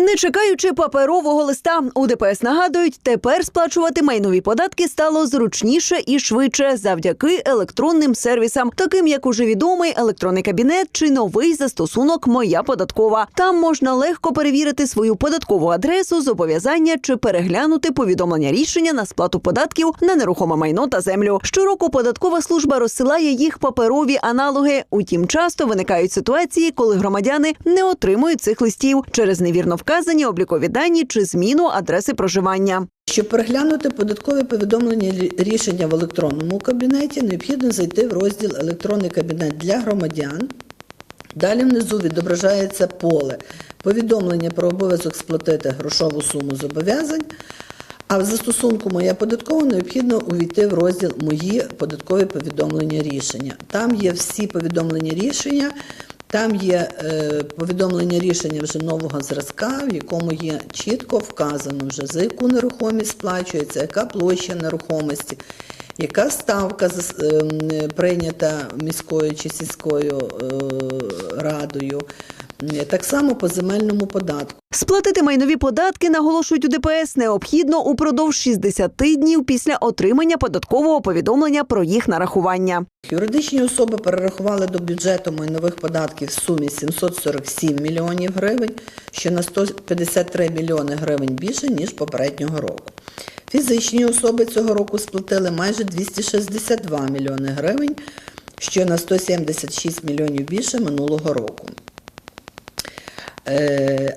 Не чекаючи паперового листа, у ДПС нагадують, тепер сплачувати майнові податки стало зручніше і швидше завдяки електронним сервісам, таким як уже відомий електронний кабінет чи новий застосунок Моя податкова. Там можна легко перевірити свою податкову адресу, зобов'язання чи переглянути повідомлення рішення на сплату податків на нерухоме майно та землю. Щороку податкова служба розсилає їх паперові аналоги. Утім, часто виникають ситуації, коли громадяни не отримують цих листів через невірно вказані облікові дані чи зміну адреси проживання. Щоб переглянути податкові повідомлення рішення в електронному кабінеті, необхідно зайти в розділ Електронний кабінет для громадян. Далі внизу відображається поле повідомлення про обов'язок сплатити грошову суму зобов'язань. А в застосунку Моя податкова необхідно увійти в розділ Мої податкові повідомлення рішення. Там є всі повідомлення рішення, там є е, повідомлення рішення вже нового зразка, в якому є чітко вказано вже за яку нерухомість сплачується, яка площа нерухомості, яка ставка ем, прийнята міською чи сільською е, радою. Так само по земельному податку. Сплатити майнові податки, наголошують у ДПС, необхідно упродовж 60 днів після отримання податкового повідомлення про їх нарахування. Юридичні особи перерахували до бюджету майнових податків в сумі 747 мільйонів гривень, що на 153 мільйони гривень більше, ніж попереднього року. Фізичні особи цього року сплатили майже 262 мільйони гривень, що на 176 мільйонів більше минулого року. Е,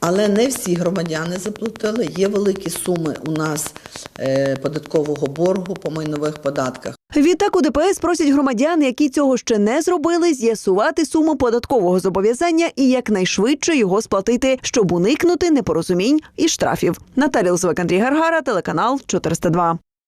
але не всі громадяни заплатили. Є великі суми у нас е, податкового боргу по майнових податках. Відтак у ДПС просять громадян, які цього ще не зробили, з'ясувати суму податкового зобов'язання і якнайшвидше його сплатити, щоб уникнути непорозумінь і штрафів. Наталія Лозвик, Андрій Гаргара, телеканал 402.